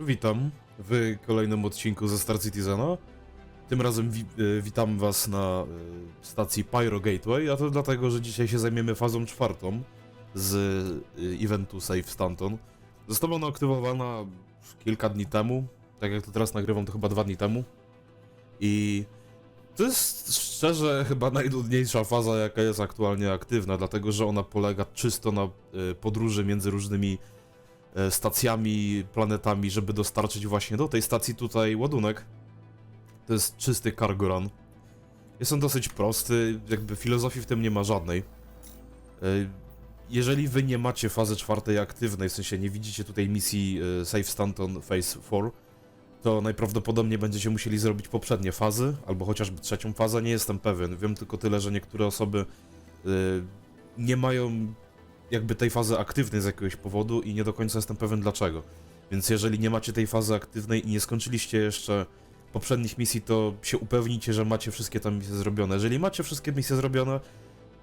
Witam w kolejnym odcinku ze Star Citizena. Tym razem wi e, witam was na e, stacji Pyro Gateway, a to dlatego, że dzisiaj się zajmiemy fazą czwartą z e, eventu Save Stanton. Została ona aktywowana kilka dni temu, tak jak to teraz nagrywam, to chyba dwa dni temu. I to jest szczerze chyba najnudniejsza faza, jaka jest aktualnie aktywna, dlatego że ona polega czysto na podróży między różnymi stacjami, planetami, żeby dostarczyć właśnie do tej stacji tutaj ładunek. To jest czysty cargo run. Jest on dosyć prosty, jakby filozofii w tym nie ma żadnej. E, Jeżeli wy nie macie fazy czwartej aktywnej, w sensie nie widzicie tutaj misji e, Save Stanton Phase 4, to najprawdopodobniej będziecie musieli zrobić poprzednie fazy, albo chociażby trzecią fazę, nie jestem pewien. Wiem tylko tyle, że niektóre osoby nie mają jakby tej fazy aktywnej z jakiegoś powodu i nie do końca jestem pewien dlaczego. Więc jeżeli nie macie tej fazy aktywnej i nie skończyliście jeszcze poprzednich misji, to się upewnijcie, że macie wszystkie tam misje zrobione. Jeżeli macie wszystkie misje zrobione,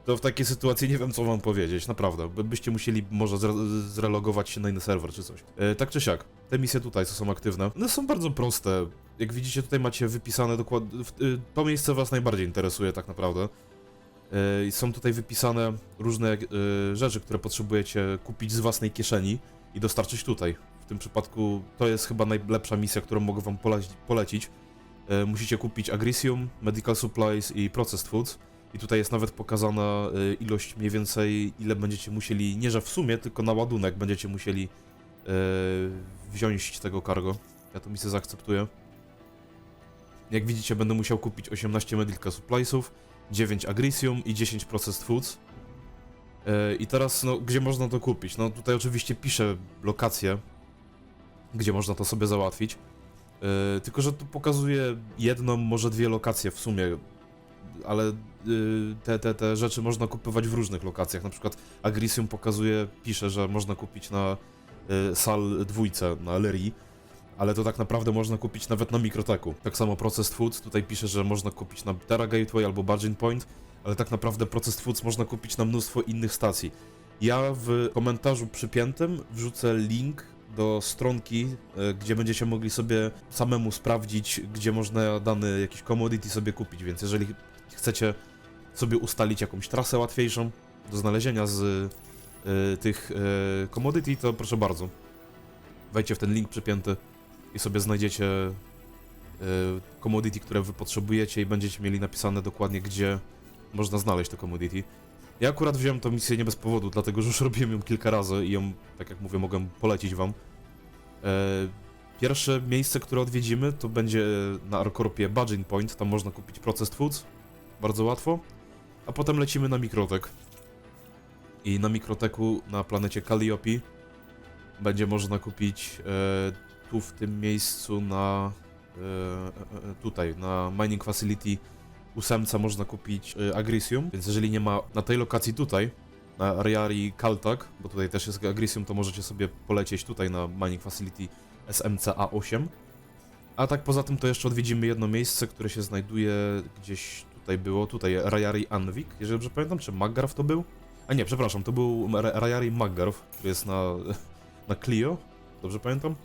to w takiej sytuacji nie wiem co wam powiedzieć, naprawdę. By- Byście musieli może zre- zrelogować się na inny serwer czy coś. E, tak czy siak, te misje tutaj, co są aktywne, one są bardzo proste. Jak widzicie, tutaj macie wypisane dokładnie. y, To miejsce was najbardziej interesuje, tak naprawdę. E, i Są tutaj wypisane różne e, rzeczy, które potrzebujecie kupić z własnej kieszeni i dostarczyć tutaj. W tym przypadku to jest chyba najlepsza misja, którą mogę wam poleci- polecić. E, Musicie kupić Agrisium, Medical Supplies i Processed Foods. I tutaj jest nawet pokazana ilość mniej więcej, ile będziecie musieli, nie że w sumie, tylko na ładunek będziecie musieli wziąć tego cargo. Ja to misję zaakceptuję. Jak widzicie, będę musiał kupić 18 Medical Suppliesów, 9 Agrisium i 10 Processed Foods. I teraz, no, gdzie można to kupić? No, tutaj oczywiście piszę lokację, gdzie można to sobie załatwić. Y, tylko, że tu pokazuje jedną, może dwie lokacje w sumie, ale y, te, te, te rzeczy można kupować w różnych lokacjach. Na przykład Agrisium pokazuje, pisze, że można kupić na y, Sal dwójce, na Lerii, ale to tak naprawdę można kupić nawet na Mikroteku. Tak samo Processed Foods, tutaj pisze, że można kupić na Terra Gateway albo Bargain Point, ale tak naprawdę Processed Foods można kupić na mnóstwo innych stacji. Ja w komentarzu przypiętym wrzucę link do stronki, y, gdzie będziecie mogli sobie samemu sprawdzić, gdzie można dany jakiś commodity sobie kupić, więc jeżeli chcecie sobie ustalić jakąś trasę łatwiejszą do znalezienia z y, tych y, commodity, to proszę bardzo. Wejdźcie w ten link przypięty i sobie znajdziecie y, commodity, które wy potrzebujecie i będziecie mieli napisane dokładnie, gdzie można znaleźć te commodity. Ja akurat wziąłem tę misję nie bez powodu, dlatego że już robiłem ją kilka razy i ją, tak jak mówię, mogę polecić wam. E, Pierwsze miejsce, które odwiedzimy, to będzie na Arkorpie Budging Point, tam można kupić Processed Foods, bardzo łatwo. A potem lecimy na Mikrotek. I na Mikroteku na planecie Calliope będzie można kupić e, tu w tym miejscu na e, e, e, tutaj na Mining Facility ósemce można kupić Agrisium, więc jeżeli nie ma na tej lokacji tutaj na Ariari Kaltak, bo tutaj też jest Agrisium, to możecie sobie polecieć tutaj na Mining Facility SMCA8. A tak poza tym to jeszcze odwiedzimy jedno miejsce, które się znajduje gdzieś tutaj było, tutaj Rayari Anvik, jeżeli dobrze pamiętam, czy Maggarf to był? A nie, przepraszam, to był Ra- Rayari Maggarf, który jest na, na Clio, dobrze pamiętam?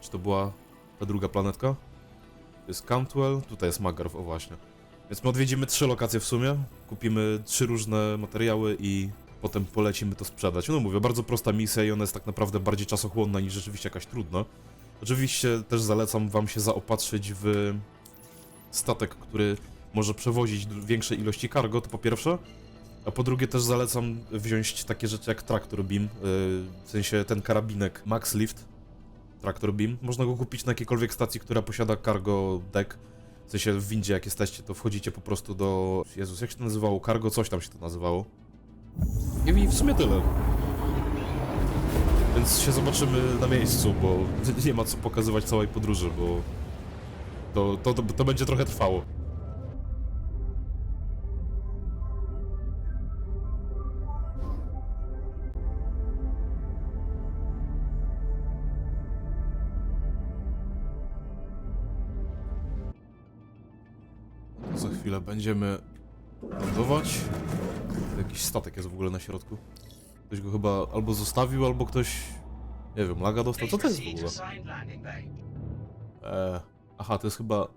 Czy to była ta druga planetka? To jest Cantwell, tutaj jest Maggarf, o właśnie. Więc my odwiedzimy trzy lokacje w sumie, kupimy trzy różne materiały i potem polecimy to sprzedać. No mówię, bardzo prosta misja i ona jest tak naprawdę bardziej czasochłonna niż rzeczywiście jakaś trudna. Oczywiście też zalecam wam się zaopatrzyć w statek, który może przewozić większej ilości cargo, to po pierwsze. A po drugie też zalecam wziąć takie rzeczy jak Tractor Beam, yy, w sensie ten karabinek Max Lift Tractor Beam. Można go kupić na jakiejkolwiek stacji, która posiada cargo deck. W sensie w windzie jak jesteście, to wchodzicie po prostu do... Jezus, jak się to nazywało? Cargo coś tam się to nazywało. I w sumie tyle. Więc się zobaczymy na miejscu, bo nie ma co pokazywać całej podróży, bo to, to, to, to będzie trochę trwało. Za chwilę będziemy lądować. Jakiś statek jest w ogóle na środku. Ktoś go chyba albo zostawił, albo ktoś Nie wiem, laga dostał? Co to jest w ogóle? Eee, aha, to jest chyba...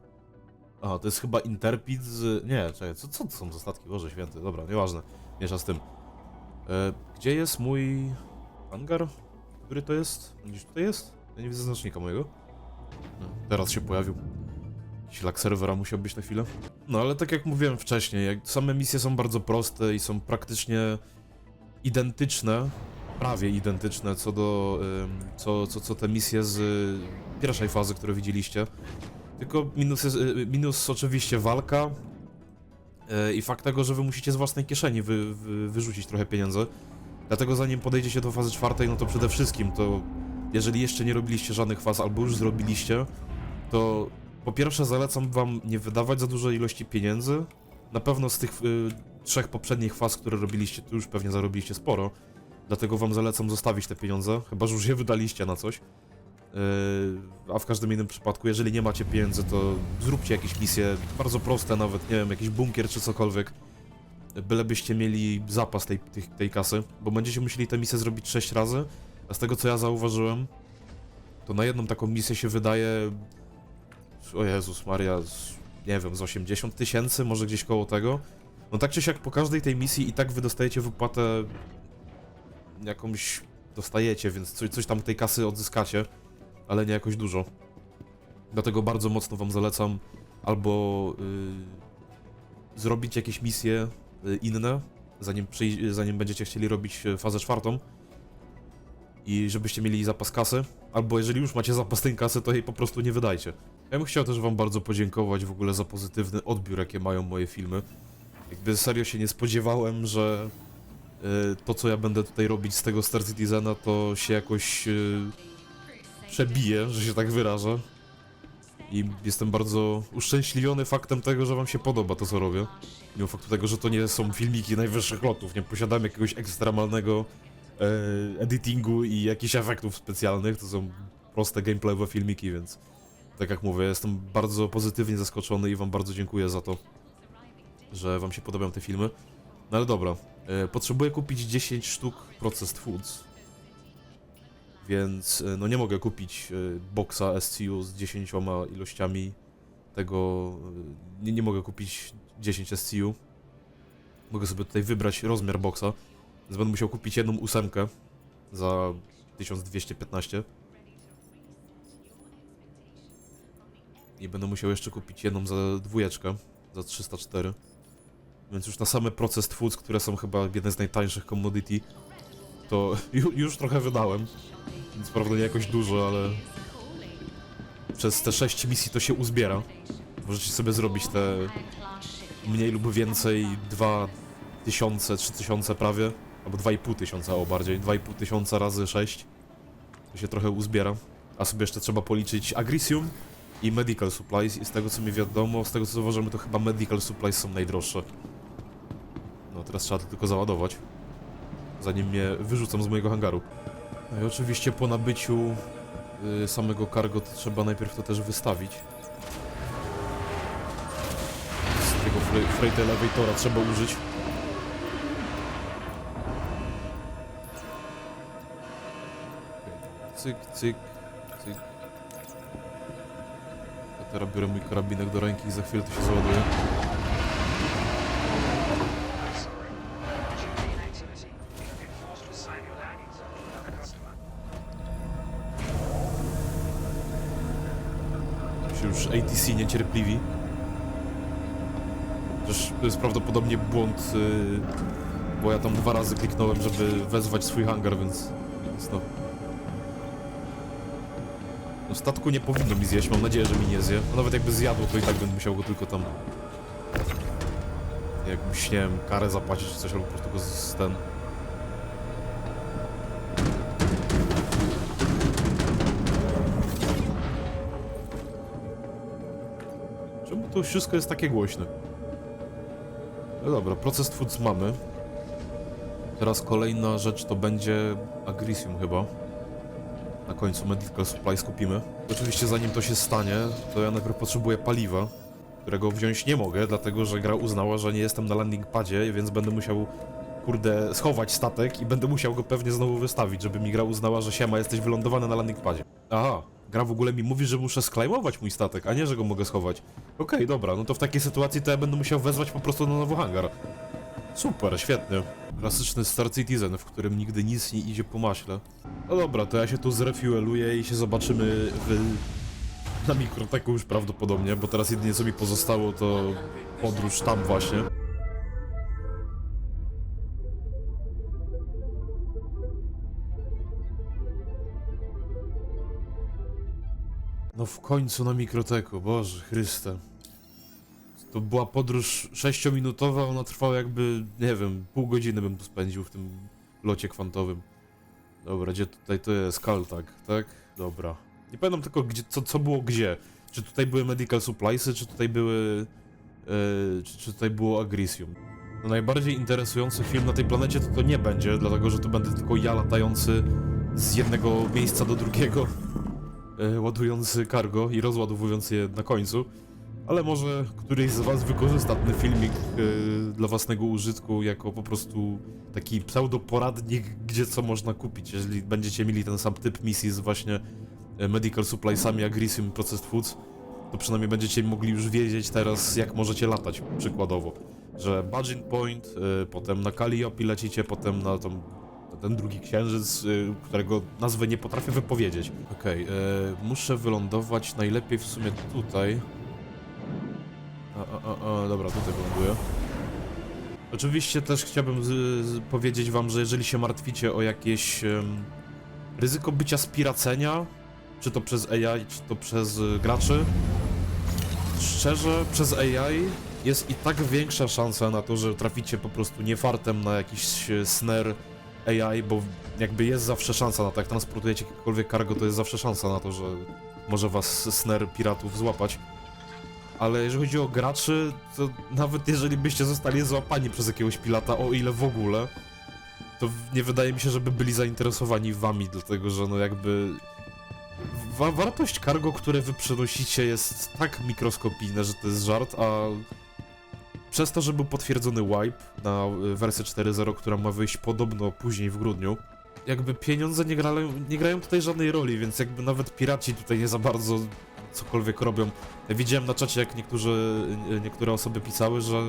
Aha, to jest chyba Interpid z... Nie, czekaj, co, co to są za statki? Boże święty, dobra, nieważne. Miesza z tym. E, gdzie jest mój... hangar? Który to jest? On Gdzieś tutaj jest? Ja nie widzę znacznika mojego. No, teraz się pojawił. Lag serwera musiał być na chwilę. No ale tak jak mówiłem wcześniej, same misje są bardzo proste i są praktycznie identyczne, prawie identyczne co do co, co, co te misje z y, pierwszej fazy, które widzieliście. Tylko minus, jest, y, minus oczywiście walka y, i fakt tego, że wy musicie z własnej kieszeni wy, wy, wyrzucić trochę pieniędzy. Dlatego zanim podejdziecie do fazy czwartej, no to przede wszystkim to jeżeli jeszcze nie robiliście żadnych faz albo już zrobiliście, to po pierwsze zalecam wam nie wydawać za dużej ilości pieniędzy. Na pewno z tych y, trzech poprzednich faz, które robiliście, to już pewnie zarobiliście sporo. Dlatego wam zalecam zostawić te pieniądze, chyba że już je wydaliście na coś. Yy, a w każdym innym przypadku, jeżeli nie macie pieniędzy, to zróbcie jakieś misje, bardzo proste nawet, nie wiem, jakiś bunkier czy cokolwiek. Bylebyście mieli zapas tej, tej, tej kasy, bo będziecie musieli tę misję zrobić 6 razy, a z tego co ja zauważyłem, to na jedną taką misję się wydaje, o Jezus Maria, z, nie wiem, z 80 tysięcy, może gdzieś koło tego. No tak czy siak po każdej tej misji i tak wy dostajecie wypłatę jakąś dostajecie, więc coś, coś tam tej kasy odzyskacie, ale nie jakoś dużo. Dlatego bardzo mocno wam zalecam albo y, zrobić jakieś misje y, inne, zanim, zanim będziecie chcieli robić y, fazę czwartą i żebyście mieli zapas kasy, albo jeżeli już macie zapas tej kasy, to jej po prostu nie wydajcie. Ja bym chciał też wam bardzo podziękować w ogóle za pozytywny odbiór, jakie mają moje filmy. Jakby serio się nie spodziewałem, że y, to, co ja będę tutaj robić z tego Star Citizena, to się jakoś y, przebije, że się tak wyrażę. I jestem bardzo uszczęśliwiony faktem tego, że wam się podoba to, co robię. Mimo faktu tego, że to nie są filmiki najwyższych lotów, nie posiadam jakiegoś ekstremalnego editingu i jakichś efektów specjalnych, to są proste gameplayowe filmiki, więc tak jak mówię, jestem bardzo pozytywnie zaskoczony i wam bardzo dziękuję za to, że wam się podobają te filmy. No ale dobra, e, potrzebuję kupić 10 sztuk processed foods, więc e, no nie mogę kupić e, boxa SCU z 10 ilościami tego, e, nie, nie mogę kupić 10 SCU. Mogę sobie tutaj wybrać rozmiar boxa, więc będę musiał kupić jedną ósemkę za 1215. I będę musiał jeszcze kupić jedną za dwójeczkę, za 304. Więc już na same processed foods, które są chyba jedne z najtańszych commodity, to ju, już trochę wydałem. Więc prawda nie jakoś dużo, ale przez te 6 misji to się uzbiera. Możecie sobie zrobić te mniej lub więcej 2000, 3000 prawie, albo 2,5 tysiąca o bardziej, 2,5 tysiąca razy 6 to się trochę uzbiera. A sobie jeszcze trzeba policzyć Agrisium i Medical Supplies i z tego co mi wiadomo, z tego co zauważymy to chyba Medical Supplies są najdroższe. No teraz trzeba to tylko załadować, zanim mnie wyrzucą z mojego hangaru. No i oczywiście po nabyciu y, samego cargo to trzeba najpierw to też wystawić. Z tego fre- freight elevatora trzeba użyć. Cyk, cyk, cyk. Ja teraz biorę mój karabinek do ręki i za chwilę to się załaduje. Się już ATC niecierpliwi. Chociaż to jest prawdopodobnie błąd, yy, bo ja tam dwa razy kliknąłem, żeby wezwać swój hangar, więc, więc no. No statku nie powinno mi zjeść, mam nadzieję, że mi nie zje. A nawet jakby zjadło, to i tak będę musiał go tylko tam... Jakbyś, nie karę zapłacić czy coś, albo po prostu go z, ten... Czemu to wszystko jest takie głośne? No dobra, proces foods mamy. Teraz kolejna rzecz to będzie Agrisium chyba. Na końcu Medical Supplies kupimy. Oczywiście zanim to się stanie, to ja najpierw potrzebuję paliwa, którego wziąć nie mogę, dlatego że gra uznała, że nie jestem na landing padzie, więc będę musiał kurde, schować statek i będę musiał go pewnie znowu wystawić, żeby mi gra uznała, że siema, jesteś wylądowany na landing padzie. Aha, gra w ogóle mi mówi, że muszę sklejmować mój statek, a nie, że go mogę schować. Okej, dobra, no to w takiej sytuacji to ja będę musiał wezwać po prostu na nowy hangar. Super, świetnie. Klasyczny Star Citizen, w którym nigdy nic nie idzie po maśle. No dobra, to ja się tu zrefueluję i się zobaczymy w... na mikroteku już prawdopodobnie, bo teraz jedynie co mi pozostało to podróż tam właśnie. No w końcu na mikroteku, Boże Chryste. To była podróż 6-minutowa, ona trwała jakby, nie wiem, pół godziny bym tu spędził w tym locie kwantowym. Dobra, gdzie tutaj to jest? Kaltak, tak? Dobra. Nie pamiętam tylko, gdzie, co, co było gdzie. Czy tutaj były medical suppliesy, czy tutaj były... e, czy, czy tutaj było Agrisium. No najbardziej interesujący film na tej planecie to to nie będzie, dlatego że to będę tylko ja latający z jednego miejsca do drugiego, e, ładujący cargo i rozładowujący je na końcu. Ale może któryś z was wykorzysta ten filmik e, dla własnego użytku jako po prostu taki pseudoporadnik, gdzie co można kupić. Jeżeli będziecie mieli ten sam typ misji z właśnie e, medical suppliesami, agrisium, processed foods, to przynajmniej będziecie mogli już wiedzieć teraz, jak możecie latać, przykładowo. Że Badging Point, e, potem na Calliope lecicie, potem na, tą, ten drugi księżyc, którego nazwę nie potrafię wypowiedzieć. Okej, e, muszę wylądować najlepiej w sumie tutaj. Dobra, tutaj wyląduję. Oczywiście też chciałbym z, z, powiedzieć wam, że jeżeli się martwicie o jakieś em, ryzyko bycia spiracenia, czy to przez AI, czy to przez y, graczy, szczerze, przez AI jest i tak większa szansa na to, że traficie po prostu nie fartem na jakiś snare AI, bo jakby jest zawsze szansa na to, jak transportujecie jakiekolwiek cargo, to jest zawsze szansa na to, że może was snare piratów złapać. Ale jeżeli chodzi o graczy, to nawet jeżeli byście zostali złapani przez jakiegoś pilata, o ile w ogóle, to nie wydaje mi się, żeby byli zainteresowani wami, dlatego że no jakby... Wa wartość cargo, które wy przenosicie jest tak mikroskopijna, że to jest żart, a przez to, że był potwierdzony wipe na y, wersję 4.0, która ma wyjść podobno później w grudniu, jakby pieniądze nie grają, nie grają tutaj żadnej roli, więc jakby nawet piraci tutaj nie za bardzo cokolwiek robią. Widziałem na czacie, jak niektórzy, niektóre osoby pisały, że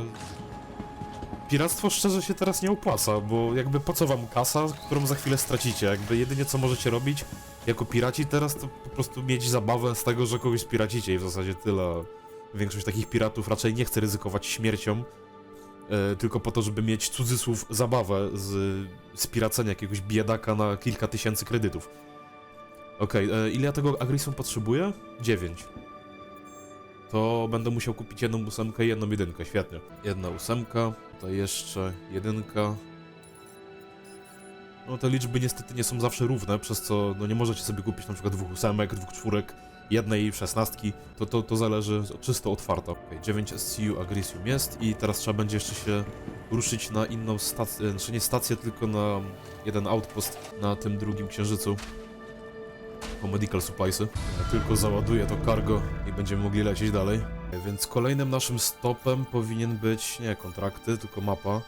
piractwo szczerze się teraz nie opłaca, bo jakby po co wam kasa, którą za chwilę stracicie? Jakby jedynie co możecie robić jako piraci teraz to po prostu mieć zabawę z tego, że kogoś spiracicie i w zasadzie tyle. Większość takich piratów raczej nie chce ryzykować śmiercią, e, tylko po to, żeby mieć cudzysłów zabawę z spiracenia jakiegoś biedaka na kilka tysięcy kredytów. Okej, e, ile ja tego agresium potrzebuję? 9. To będę musiał kupić jedną ósemkę i jedną jedynkę, świetnie. Jedna ósemka, tutaj jeszcze jedynka. No te liczby niestety nie są zawsze równe, przez co no nie możecie sobie kupić na przykład dwóch ósemek, dwóch czwórek, jednej szesnastki. To, to, to zależy czysto od farta. Okay, 9 SCU Agrisium jest i teraz trzeba będzie jeszcze się ruszyć na inną stację, znaczy nie stację, tylko na jeden outpost na tym drugim księżycu po medical suppliesy. Tylko załaduję to cargo i będziemy mogli lecieć dalej. Więc kolejnym naszym stopem powinien być nie kontrakty, tylko mapa.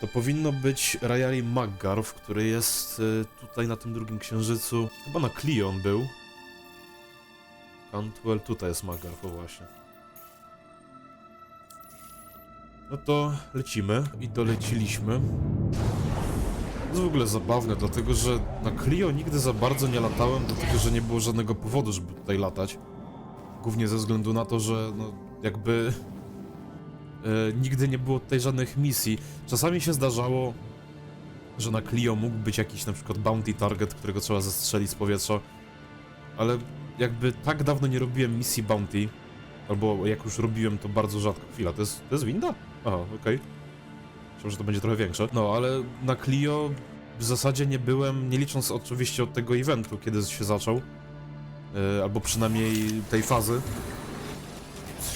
To powinno być Rayali Maggarv, który jest y, tutaj na tym drugim księżycu. Chyba na Clion był. Cantwell, tutaj jest Maggarv, właśnie. No to lecimy i doleciliśmy. Jest w ogóle zabawne, dlatego że na Clio nigdy za bardzo nie latałem, dlatego że nie było żadnego powodu, żeby tutaj latać. Głównie ze względu na to, że no jakby e, nigdy nie było tutaj żadnych misji. Czasami się zdarzało, że na Clio mógł być jakiś na przykład bounty target, którego trzeba zestrzelić z powietrza, ale jakby tak dawno nie robiłem misji bounty, albo jak już robiłem to bardzo rzadko. Chwila, to jest, to jest winda? Aha, okej. Myślałem, że to będzie trochę większe. No, ale na Clio w zasadzie nie byłem, nie licząc oczywiście od tego eventu, kiedy się zaczął. e, albo przynajmniej tej fazy.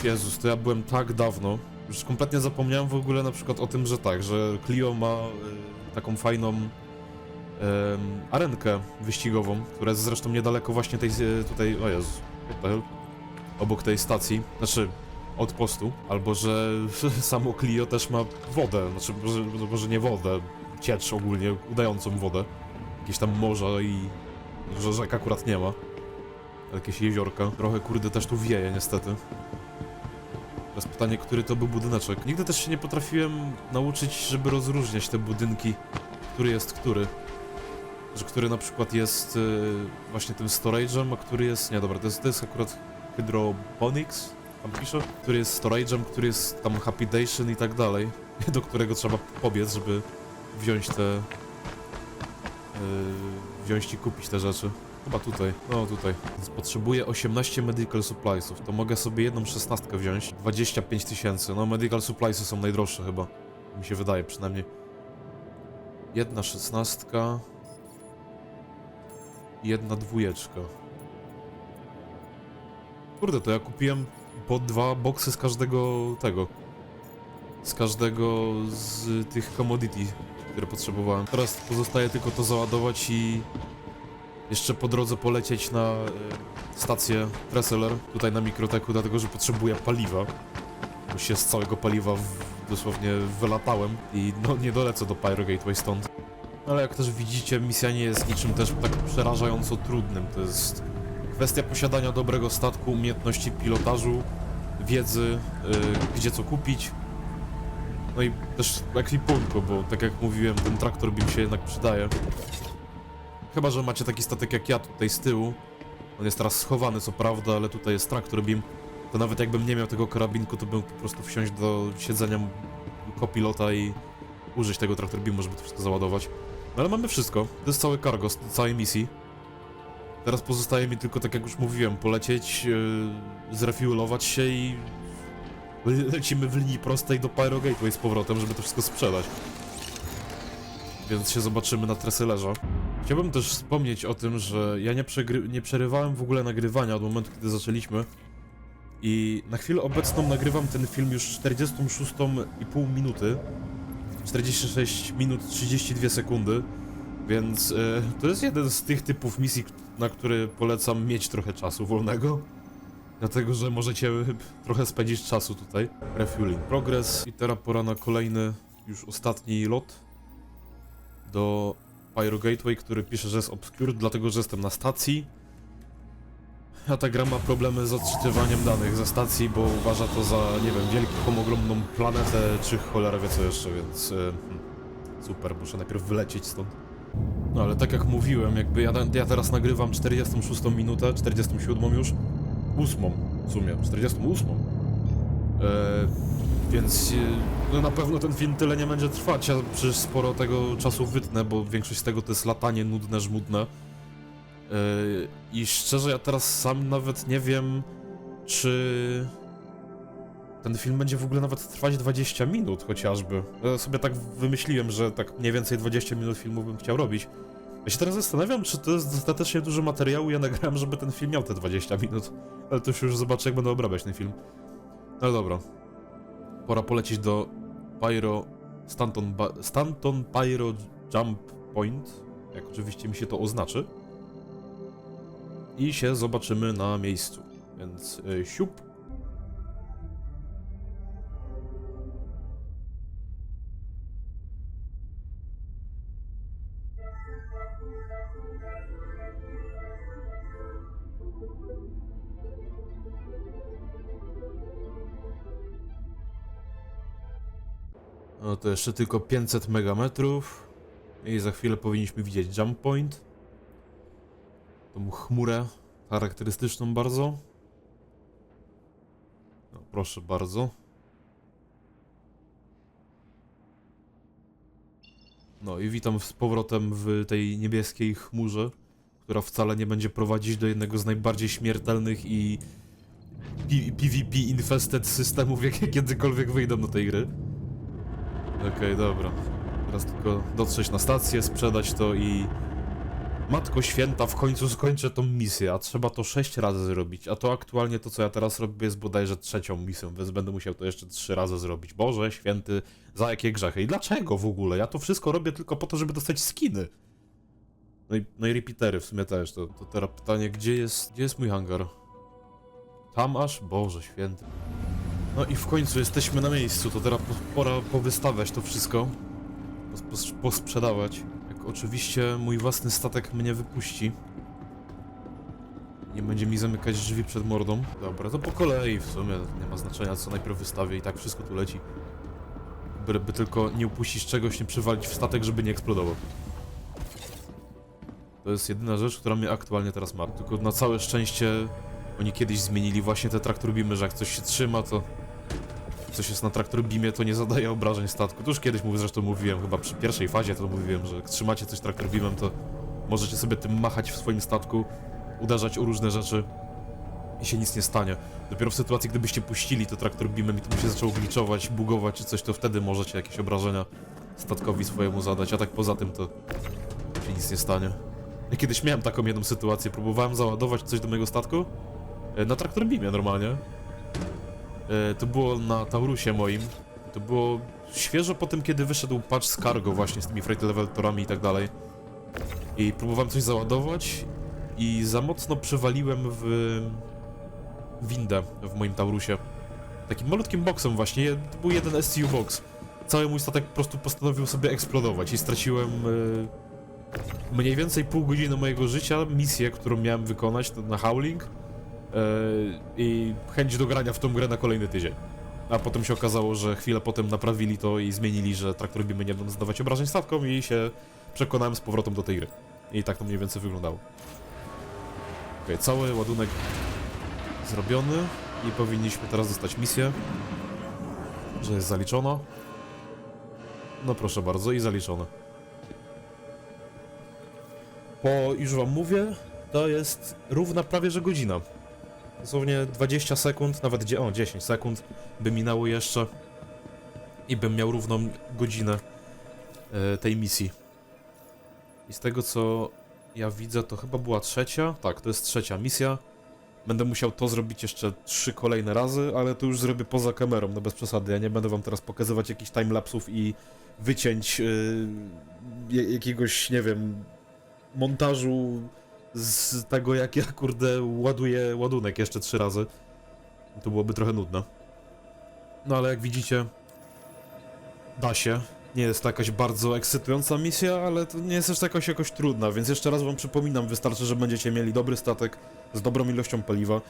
Jezus, to ja byłem tak dawno. Już kompletnie zapomniałem w ogóle na przykład o tym, że tak, że Clio ma e, taką fajną arenkę wyścigową, która jest zresztą niedaleko właśnie tej, e, tutaj, o Jezu, obok tej stacji, znaczy outpostu, albo że samo Clio też ma wodę, znaczy może, no może nie wodę, ciecz ogólnie, udającą wodę, jakieś tam morza i że rzek akurat nie ma, jakieś jeziorka, trochę kurde też tu wieje niestety. Teraz pytanie, który to był budyneczek. Nigdy też się nie potrafiłem nauczyć, żeby rozróżniać te budynki, który jest który. Że który na przykład jest y, właśnie tym storage'em, a który jest... Nie, dobra, to jest, to jest akurat hydroponics, tam pisze, który jest storage'em, który jest tam habitation i tak dalej, do którego trzeba pobiec, żeby wziąć te... Yy, wziąć i kupić te rzeczy. Chyba tutaj, no tutaj. Więc potrzebuję 18 medical suppliesów, to mogę sobie jedną szesnastkę wziąć. 25 tysięcy, no medical suppliesy są najdroższe chyba. Mi się wydaje przynajmniej. Jedna szesnastka. Jedna dwójeczka. Kurde, to ja kupiłem po dwa boksy z każdego tego. Z każdego z tych commodity, które potrzebowałem. Teraz pozostaje tylko to załadować i jeszcze po drodze polecieć na e, stację Tresseler, tutaj na Mikroteku, dlatego że potrzebuję paliwa. Bo się z całego paliwa w, dosłownie wylatałem i no nie dolecę do Pyro Gateway stąd. Ale jak też widzicie, misja nie jest niczym też tak przerażająco trudnym. To jest kwestia posiadania dobrego statku, umiejętności pilotażu, wiedzy, y, gdzie co kupić. No i też ekwipunku, bo tak jak mówiłem, ten traktor mi się jednak przydaje. Chyba, że macie taki statek jak ja tutaj z tyłu. On jest teraz schowany, co prawda, ale tutaj jest traktor beam. To nawet jakbym nie miał tego karabinku, to bym po prostu wsiąść do siedzenia kopilota i użyć tego traktor beamu, żeby to wszystko załadować. No ale mamy wszystko. To jest cały cargo z całej misji. Teraz pozostaje mi tylko, tak jak już mówiłem, polecieć, yy, zrefuelować się i le- lecimy w linii prostej do Pyro Gateway z powrotem, żeby to wszystko sprzedać. Więc się zobaczymy na Tresselerze. Chciałbym też wspomnieć o tym, że ja nie, nie przerywałem w ogóle nagrywania od momentu, kiedy zaczęliśmy. I na chwilę obecną nagrywam ten film już 46,5 minuty. 46 minut 32 sekundy. Więc e, to jest jeden z tych typów misji, na które polecam mieć trochę czasu wolnego. Dlatego, że możecie trochę spędzić czasu tutaj. Refueling progress. I teraz pora na kolejny, już ostatni lot do Pyro Gateway, który pisze, że jest obscured, dlatego że jestem na stacji. A ta gra ma problemy z odczytywaniem danych ze stacji, bo uważa to za, nie wiem, wielką, ogromną planetę, czy cholera wie co jeszcze, więc... hmm, super, muszę najpierw wylecieć stąd. No ale tak jak mówiłem, jakby ja, ja teraz nagrywam 46 minutę, 47 już, 8 w sumie, 48. E, więc e, no na pewno ten film tyle nie będzie trwać, ja przecież sporo tego czasu wytnę, bo większość z tego to jest latanie nudne, żmudne. E, I szczerze, ja teraz sam nawet nie wiem, czy ten film będzie w ogóle nawet trwać 20 minut chociażby. Ja sobie tak wymyśliłem, że tak mniej więcej 20 minut filmu bym chciał robić. Ja się teraz zastanawiam, czy to jest dostatecznie dużo materiału ja nagrałem, żeby ten film miał te 20 minut. Ale to już zobaczę, jak będę obrabiać ten film. No dobra. Pora polecieć do Pyro... Stanton, ba Stanton Pyro Jump Point. Jak oczywiście mi się to oznaczy. I się zobaczymy na miejscu. Więc y, siup. No to jeszcze tylko 500 megametrów. I za chwilę powinniśmy widzieć jump point. Tą chmurę charakterystyczną bardzo. No, proszę bardzo. No i witam z powrotem w tej niebieskiej chmurze, która wcale nie będzie prowadzić do jednego z najbardziej śmiertelnych i PvP infested systemów, jakie kiedykolwiek wyjdą do tej gry. Okej, dobra. Teraz tylko dotrzeć na stację, sprzedać to i... Matko święta, w końcu skończę tą misję, a trzeba to 6 razy zrobić. A to aktualnie to, co ja teraz robię, jest bodajże trzecią misją, więc będę musiał to jeszcze 3 razy zrobić. Boże święty, za jakie grzechy? I dlaczego w ogóle? Ja to wszystko robię tylko po to, żeby dostać skiny. No i, no i repeatery w sumie też. To, to teraz pytanie, gdzie jest, gdzie jest mój hangar? Tam aż? Boże święty. No i w końcu jesteśmy na miejscu, to teraz po- pora powystawiać to wszystko. Pos- pos- Posprzedawać. Jak oczywiście mój własny statek mnie wypuści. Nie będzie mi zamykać drzwi przed mordą. Dobra, to po kolei w sumie nie ma znaczenia co najpierw wystawię i tak wszystko tu leci. Byleby tylko nie upuścić czegoś, nie przywalić w statek, żeby nie eksplodował. To jest jedyna rzecz, która mnie aktualnie teraz ma. Tylko na całe szczęście oni kiedyś zmienili właśnie te traktor beamy, że jak coś się trzyma, to coś jest na traktor beamie, to nie zadaje obrażeń statku. To już kiedyś mówię, zresztą mówiłem, chyba przy pierwszej fazie to mówiłem, że jak trzymacie coś traktor beamem, to możecie sobie tym machać w swoim statku, uderzać o różne rzeczy i się nic nie stanie. Dopiero w sytuacji, gdybyście puścili to traktor beamem i to by się zaczęło gliczować, bugować czy coś, to wtedy możecie jakieś obrażenia statkowi swojemu zadać, a tak poza tym to się nic nie stanie. Ja kiedyś miałem taką jedną sytuację, próbowałem załadować coś do mojego statku e, na traktor beamie normalnie. E, To było na Taurusie moim. To było świeżo po tym, kiedy wyszedł patch z cargo właśnie z tymi freight elevatorami i tak dalej. I próbowałem coś załadować i za mocno przywaliłem w windę w moim Taurusie. Takim malutkim boksem właśnie, to był jeden SCU box. Cały mój statek po prostu postanowił sobie eksplodować i straciłem e, mniej więcej pół godziny mojego życia, misję, którą miałem wykonać na Howling i chęć do grania w tą grę na kolejny tydzień. A potem się okazało, że chwilę potem naprawili to i zmienili, że traktor beamy nie będą zadawać obrażeń statkom i się przekonałem z powrotem do tej gry. I tak to mniej więcej wyglądało. Okej, cały ładunek zrobiony i powinniśmy teraz dostać misję, że jest zaliczona. No proszę bardzo i zaliczone. Po, już wam mówię, to jest równa prawie że godzina. Dosłownie 20 sekund, nawet o 10 sekund by minęło jeszcze i bym miał równą godzinę e, tej misji. I z tego co ja widzę, to chyba była trzecia. Tak, to jest trzecia misja. Będę musiał to zrobić jeszcze trzy kolejne razy, ale to już zrobię poza kamerą, no bez przesady. Ja nie będę wam teraz pokazywać jakichś timelapsów i wycięć yy, jakiegoś, nie wiem, montażu z tego, jak ja, kurde, ładuję ładunek jeszcze trzy razy. To byłoby trochę nudne. No ale jak widzicie, da się. Nie jest to jakaś bardzo ekscytująca misja, ale to nie jest też jakaś jakoś trudna, więc jeszcze raz wam przypominam, wystarczy, że będziecie mieli dobry statek z dobrą ilością paliwa.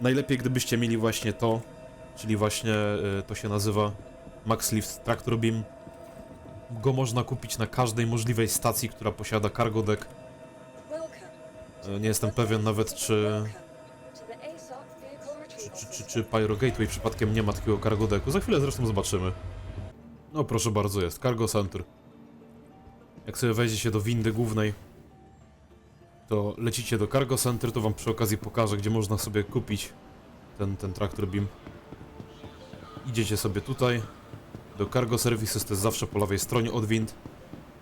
Najlepiej gdybyście mieli właśnie to, czyli właśnie y, to się nazywa Max Lift Tractor Beam. Go można kupić na każdej możliwej stacji, która posiada cargo deck. Nie jestem pewien nawet, czy, czy, czy, czy, czy Pyro Gateway przypadkiem nie ma takiego cargo decku. Za chwilę zresztą zobaczymy. No proszę bardzo, jest Cargo Center. Jak sobie wejdziecie do windy głównej, to lecicie do Cargo Center, to wam przy okazji pokażę, gdzie można sobie kupić ten, ten Tractor Beam. Idziecie sobie tutaj, do Cargo Services, to jest zawsze po lewej stronie od wind.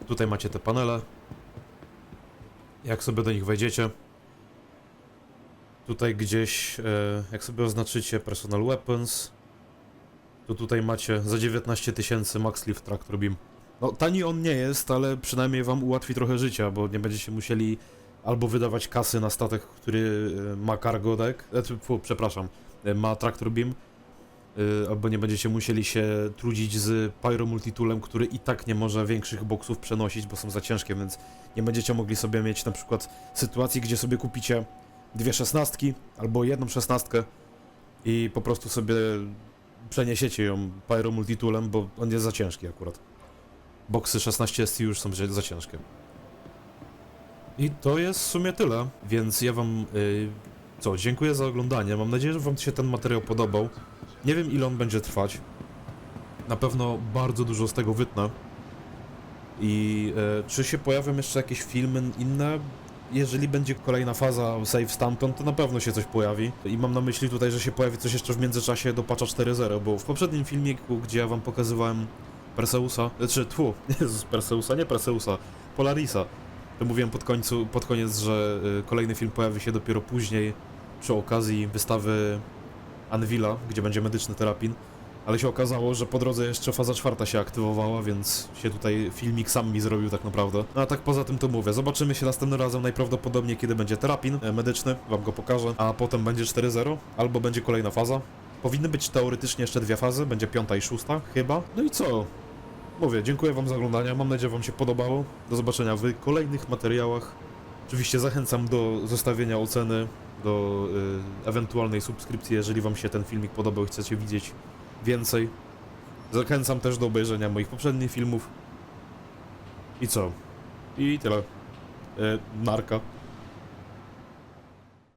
Tutaj macie te panele. Jak sobie do nich wejdziecie, tutaj gdzieś, e, jak sobie oznaczycie Personal Weapons, to tutaj macie za 19 tysięcy Max Lift Tractor Beam. No tani on nie jest, ale przynajmniej wam ułatwi trochę życia, bo nie będziecie musieli albo wydawać kasy na statek, który e, ma cargo deck, fu, przepraszam, e, ma Tractor Beam, e, albo nie będziecie musieli się trudzić z Pyro Multitoolem, który i tak nie może większych boksów przenosić, bo są za ciężkie, więc nie będziecie mogli sobie mieć na przykład sytuacji, gdzie sobie kupicie dwie szesnastki albo jedną szesnastkę i po prostu sobie przeniesiecie ją Pyro Multitoolem, bo on jest za ciężki akurat. Boksy 16 ST już są za- ciężkie. I to jest w sumie tyle, więc ja wam y, co, dziękuję za oglądanie. Mam nadzieję, że wam się ten materiał podobał. Nie wiem ile on będzie trwać. Na pewno bardzo dużo z tego wytnę. I e, czy się pojawią jeszcze jakieś filmy inne? Jeżeli będzie kolejna faza save stamtąd, to na pewno się coś pojawi. I mam na myśli tutaj, że się pojawi coś jeszcze w międzyczasie do patcha 4.0, bo w poprzednim filmiku, gdzie ja wam pokazywałem Perseusa, znaczy tfu, Jezus, Perseusa, nie Perseusa, Polarisa, to mówiłem pod, końcu, pod koniec, że y, kolejny film pojawi się dopiero później, przy okazji wystawy Anvila, gdzie będzie medyczny terapin. Ale się okazało, że po drodze jeszcze faza czwarta się aktywowała, więc się tutaj filmik sam mi zrobił tak naprawdę. No a tak poza tym to mówię, zobaczymy się następnym razem najprawdopodobniej kiedy będzie terapin e, medyczny, wam go pokażę, a potem będzie 4.0, albo będzie kolejna faza. Powinny być teoretycznie jeszcze dwie fazy, będzie piąta i szósta, chyba. No i co? Mówię, dziękuję wam za oglądanie, mam nadzieję, wam się podobało. Do zobaczenia w kolejnych materiałach. Oczywiście zachęcam do zostawienia oceny, do y, ewentualnej subskrypcji, jeżeli wam się ten filmik podobał i chcecie widzieć więcej. Zachęcam też do obejrzenia moich poprzednich filmów. I co? I tyle. Y, narka.